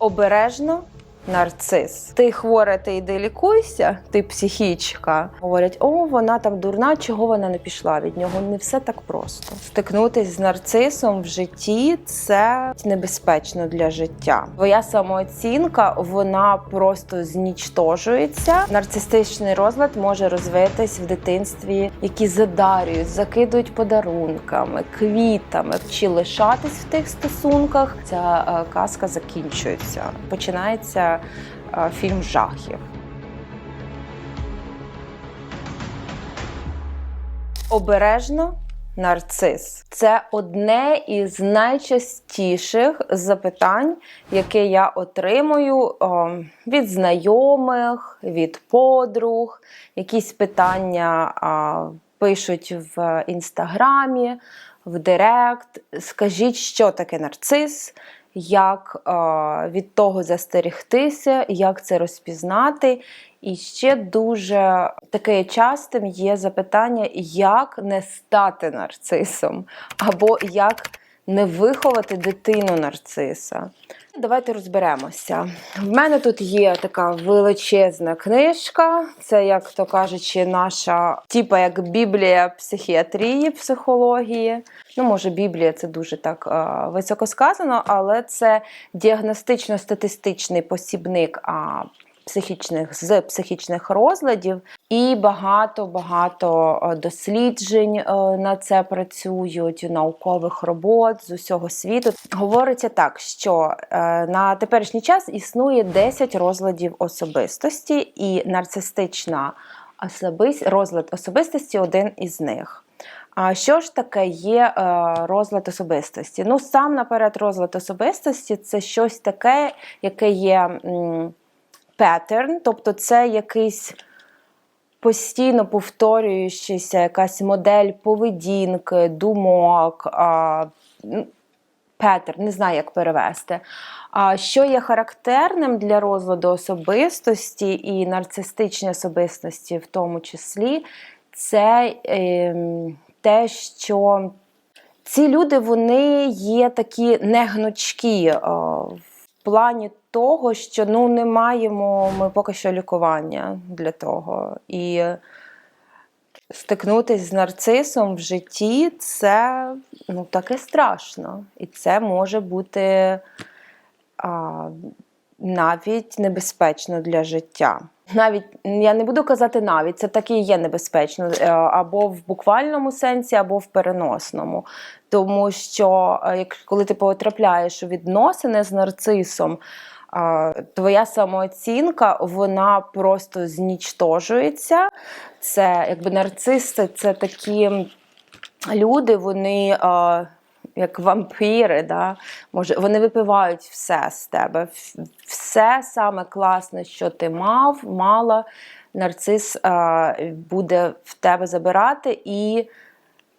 Обережно. Нарцис. Ти хвора, ти йди лікуйся, ти психічка. Говорять, о, вона там дурна, чого вона не пішла від нього. Не все так просто. Стикнутись з нарцисом в житті це небезпечно для життя. Твоя самооцінка вона просто знічтожується. Нарцистичний розлад може розвитись в дитинстві, які задарюють, закидують подарунками, квітами, чи лишатись в тих стосунках. Ця е, казка закінчується. Починається фільм жахів. Обережно нарцис це одне із найчастіших запитань, яке я отримую о, від знайомих, від подруг. Якісь питання пишуть в інстаграмі, в Директ. Скажіть, що таке нарцис, як е, від того застерегтися, як це розпізнати. І ще дуже таке частим є запитання, як не стати нарцисом, або як не виховати дитину нарциса. Давайте розберемося. В мене тут є така величезна книжка. Це, як то кажучи, наша типа як Біблія психіатрії, психології. Ну, може, Біблія це дуже так е, високо сказано, але це діагностично-статистичний посібник а, психічних з психічних розладів, і багато багато е, досліджень е, на це працюють, наукових робот з усього світу. Говориться так, що е, на теперішній час існує 10 розладів особистості, і нарцистична особист... розлад особистості один із них. А що ж таке є розлад особистості? Ну, сам наперед розлад особистості це щось таке, яке є м, тобто це якийсь постійно повторюючийся якась модель поведінки, думок, а, м, не знаю, як перевести. А що є характерним для розладу особистості і нарцистичної особистості, в тому числі, це ем, те, що ці люди вони є такі негнучкі е, плані того, що ну не маємо ми поки що лікування для того. І стикнутися з нарцисом в житті це ну, таке страшно. І це може бути а, навіть небезпечно для життя. Навіть я не буду казати навіть, це так і є небезпечно, е, або в буквальному сенсі, або в переносному. Тому що е, як коли ти потрапляєш у відносини з нарцисом, твоя самооцінка вона просто знічтожується. Це якби нарциси, це такі люди, вони. Як вампіри, да? Може, вони випивають все з тебе. Все саме класне, що ти мав, мала, нарцис а, буде в тебе забирати і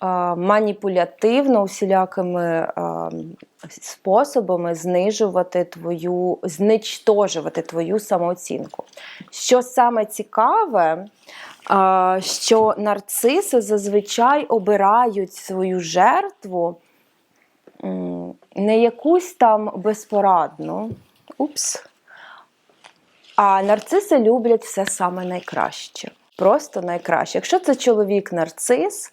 а, маніпулятивно усілякими а, способами знижувати твою, зничтожувати твою самооцінку. Що саме цікаве, що нарциси зазвичай обирають свою жертву не якусь там безпорадну. Упс. А нарциси люблять все саме найкраще. Просто найкраще. Якщо це чоловік нарцис,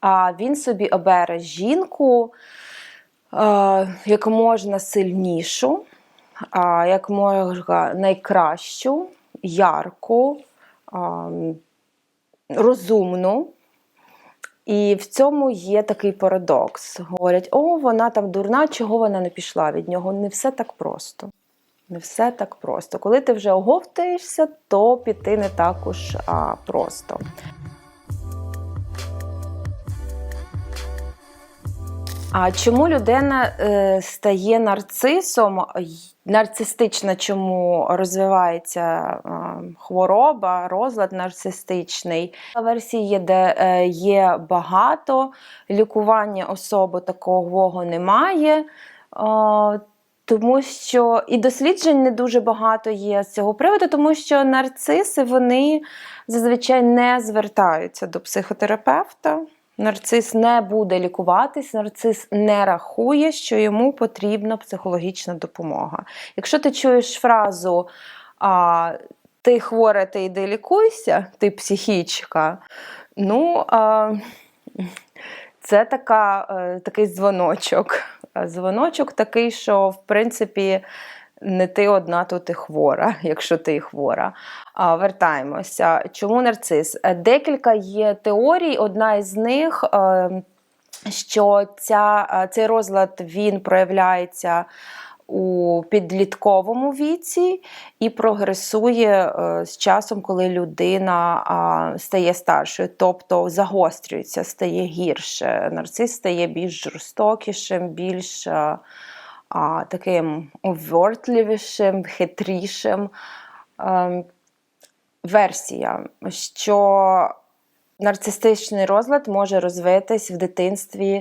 а він собі обере жінку як можна сильнішу, як можна найкращу, ярку, розумну. І в цьому є такий парадокс. Говорять, о, вона там дурна, чого вона не пішла від нього. Не все так просто. Не все так просто. Коли ти вже оговтаєшся, то піти не так уж а, просто. А чому людина е, стає нарцисом? Нарцистична, чому розвивається хвороба, розлад нарцистичний. Версій є, де е, є багато, лікування особи такого немає. Тому що і досліджень не дуже багато є з цього приводу, тому що нарциси вони зазвичай не звертаються до психотерапевта. Нарцис не буде лікуватись, нарцис не рахує, що йому потрібна психологічна допомога. Якщо ти чуєш фразу а, ти хвора, ти йди лікуйся, ти психічка, ну а, це така, е, такий дзвоночок. Дзвоночок такий, що в принципі не ти одна тут і хвора, якщо ти хвора. А, Вертаємося. Чому нарцис? Е, Декілька є теорій. Одна із них, е, що ця, цей розлад він проявляється. У підлітковому віці і прогресує е, з часом, коли людина стає старшою, тобто загострюється, стає гірше. Нарцис стає більш жорстокішим, більш а, таким увертливішим, хитрішим. Ем, версія, що нарцистичний розлад може розвитись в дитинстві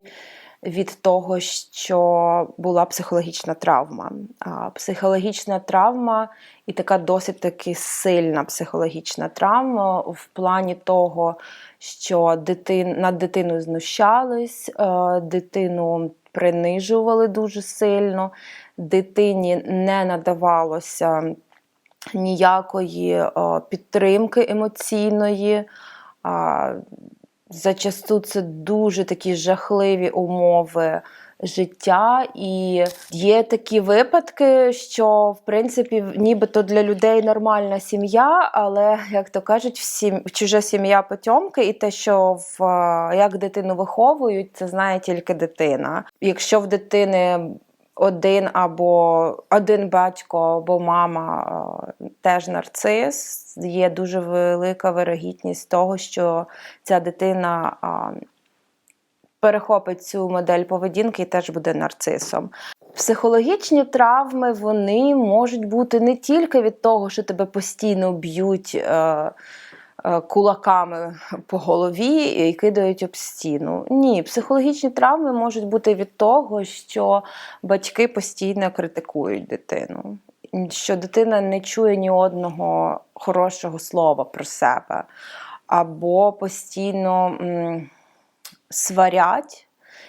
від того, що була психологічна травма. А, Психологічна травма і така досить таки сильна психологічна травма в плані того, що дитин, над дитиною знущались, е, дитину принижували дуже сильно, дитині не надавалося ніякої е, підтримки емоційної. Зачасту це дуже такі жахливі умови життя, і є такі випадки, що в принципі нібито для людей нормальна сім'я, але як то кажуть, всі чужа сім'я потьомки, і те, що в як дитину виховують, це знає тільки дитина. Якщо в дитини один або один батько або мама е, теж нарцис, є дуже велика вирогідність того, що ця дитина е, перехопить цю модель поведінки і теж буде нарцисом. Психологічні травми вони можуть бути не тільки від того, що тебе постійно б'ють. Е, Кулаками по голові і кидають об стіну. Ні, психологічні травми можуть бути від того, що батьки постійно критикують дитину, що дитина не чує ні одного хорошого слова про себе, або постійно сварять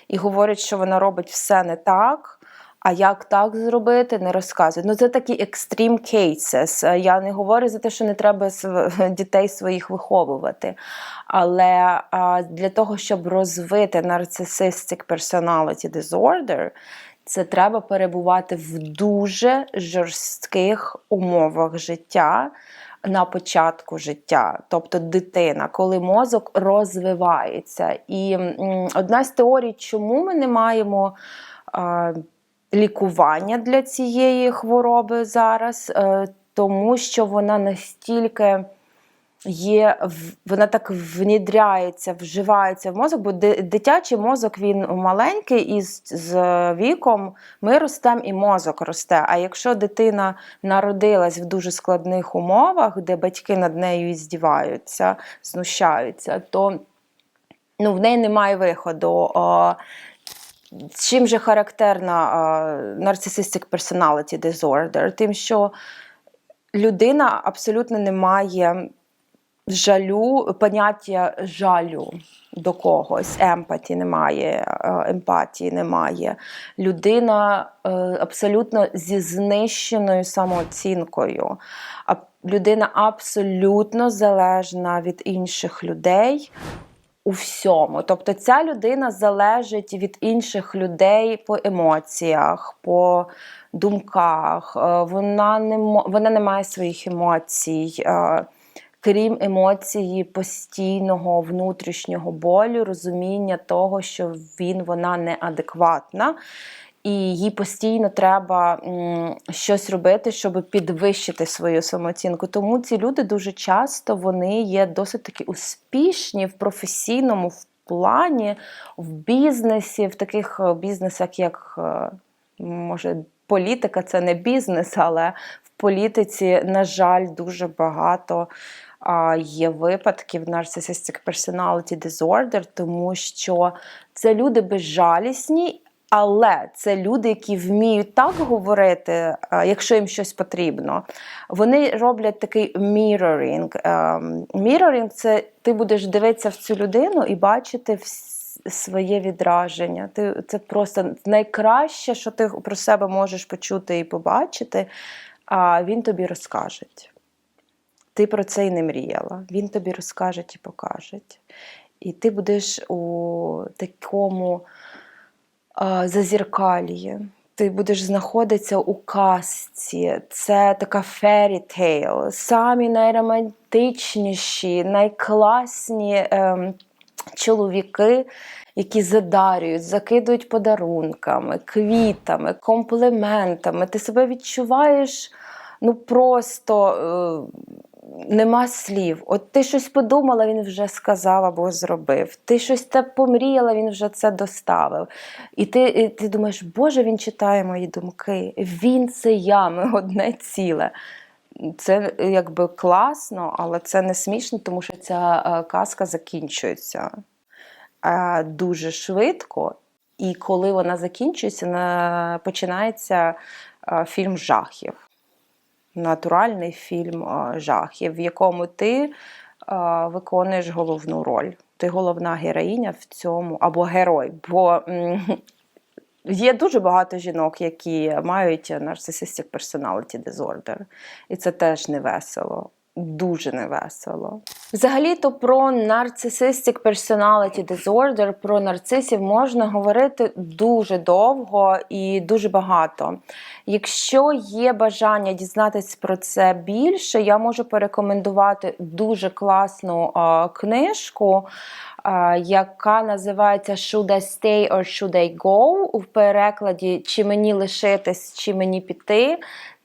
і говорять, що вона робить все не так. А як так зробити, не розказують. Ну це такі extreme cases. Я не говорю за те, що не треба дітей своїх виховувати. Але для того, щоб розвити narcissistic personality disorder, це треба перебувати в дуже жорстких умовах життя. На початку життя, тобто дитина, коли мозок розвивається. І одна з теорій, чому ми не маємо лікування для цієї хвороби зараз, е, тому що вона настільки є, вона так внідряється, вживається в мозок, бо дитячий мозок він маленький, і з, віком ми ростемо і мозок росте. А якщо дитина народилась в дуже складних умовах, де батьки над нею здіваються, знущаються, то ну, в неї немає виходу. Чим же характерна narcissistic personality disorder? Тим, що людина абсолютно не має жалю, поняття жалю до когось, емпаті немає, емпатії немає. Людина е, абсолютно зі знищеною самооцінкою. Людина абсолютно залежна від інших людей у всьому. Тобто ця людина залежить від інших людей по емоціях, по думках. Е, вона не вона не має своїх емоцій. Е, крім емоції постійного внутрішнього болю, розуміння того, що він вона неадекватна і їй постійно треба щось робити, щоб підвищити свою самооцінку. Тому ці люди дуже часто вони є досить таки успішні в професійному в плані, в бізнесі, в таких е, бізнесах, як е, може. Політика це не бізнес, але в політиці, на жаль, дуже багато а, є випадків narcissistic personality disorder, тому що це люди безжалісні але це люди, які вміють так говорити, е, якщо їм щось потрібно. Вони роблять такий mirroring. Ем, mirroring – це ти будеш дивитися в цю людину і бачити своє відраження. Це просто найкраще, що ти про себе можеш почути і побачити, а він тобі розкаже. Ти про це і не мріяла. Він тобі розкаже і покаже. І ти будеш у такому а, зазіркалії. Ти будеш знаходитися у казці. Це така fairy tale. Самі найромантичніші, найкласні ем, чоловіки, які задарюють, закидують подарунками, квітами, компліментами. Ти себе відчуваєш ну просто. Е, Нема слів. От ти щось подумала, він вже сказав або зробив. Ти щось те помріяла, він вже це доставив. І ти і ти думаєш, Боже, він читає мої думки. Він це я, ми одне ціле. Це якби класно, але це не смішно, тому що ця е, казка закінчується е, дуже швидко. І коли вона закінчується, починається е, фільм жахів натуральний фільм жахів, в якому ти виконуєш головну роль. Ти головна героїня в цьому або герой. Бо є дуже багато жінок, які мають нарцисистик disorder. І це теж не весело. Дуже невесело. Взагалі-то про narcissistic personality disorder, про нарцисів можна говорити дуже довго і дуже багато. Якщо є бажання дізнатись про це більше, я можу порекомендувати дуже класну а, книжку, яка називається Should I Stay or Should I Go? У перекладі Чи мені лишитись, чи мені піти.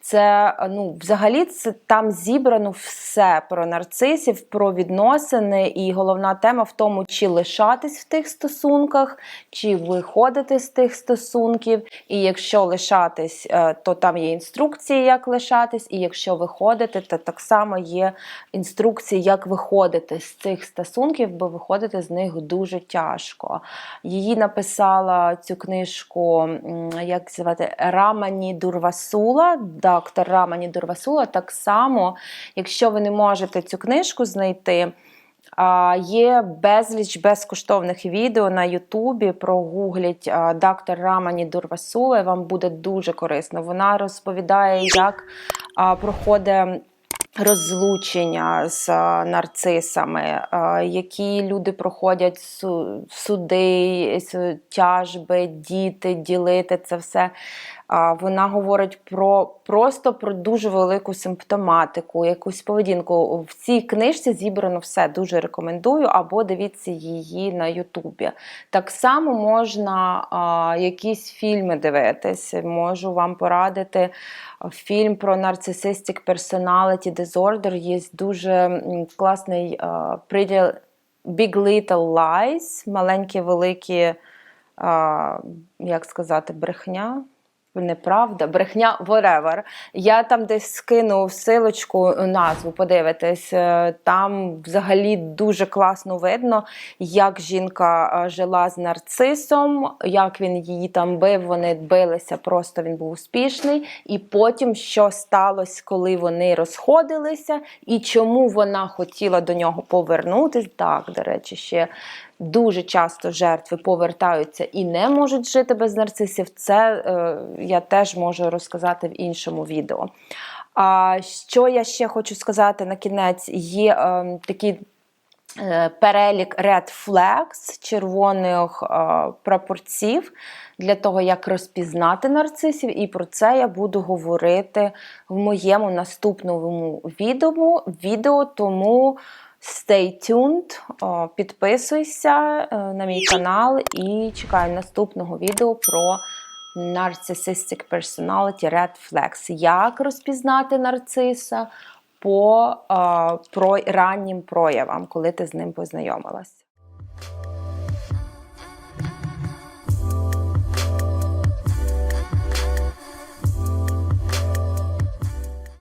Це ну, взагалі це там зібрано все про нарцисів, про відносини, і головна тема в тому, чи лишатись в тих стосунках, чи виходити з тих стосунків. І якщо лишатись, е, то там є інструкції, як лишатись, і якщо виходити, то так само є інструкції, як виходити з цих стосунків, бо виходити з них дуже тяжко. Її написала цю книжку, як звати Рамані Дурвасула, доктор Рамані Дурвасула. Так само, якщо ви не можете цю книжку знайти. Є безліч безкоштовних відео на Ютубі. Прогугліть доктор Рамані Дурвасула, вам буде дуже корисно. Вона розповідає, як проходить розлучення з нарцисами, які люди проходять суди, тяжби, діти, ділити це все. Вона говорить про просто про дуже велику симптоматику, якусь поведінку. В цій книжці зібрано все. Дуже рекомендую, або дивіться її на Ютубі. Так само можна а, якісь фільми дивитись. Можу вам порадити фільм про Narcissistic Personality Disorder. Є дуже класний приділ Pretty Big Little Lies, маленькі великі, як сказати, брехня. Неправда, брехня whatever. Я там десь скину силочку, назву, подивитись. Е, Там взагалі дуже класно видно, як жінка е, жила з нарцисом, як він її там бив, вони билися, просто він був успішний. І потім, що сталося, коли вони розходилися, і чому вона хотіла до нього повернутися. Так, до речі, ще дуже часто жертви повертаються і не можуть жити без нарцисів. Це е, я теж можу розказати в іншому відео. А що я ще хочу сказати на кінець? Є е, такі е, перелік red flags, червоних е, прапорців для того, як розпізнати нарцисів, і про це я буду говорити в моєму наступному відео, відео тому stay tuned, підписуйся е, на мій канал і чекаю наступного відео про Narcissistic Personality Red Flags. Як розпізнати нарциса по е, про раннім проявам, коли ти з ним познайомилась.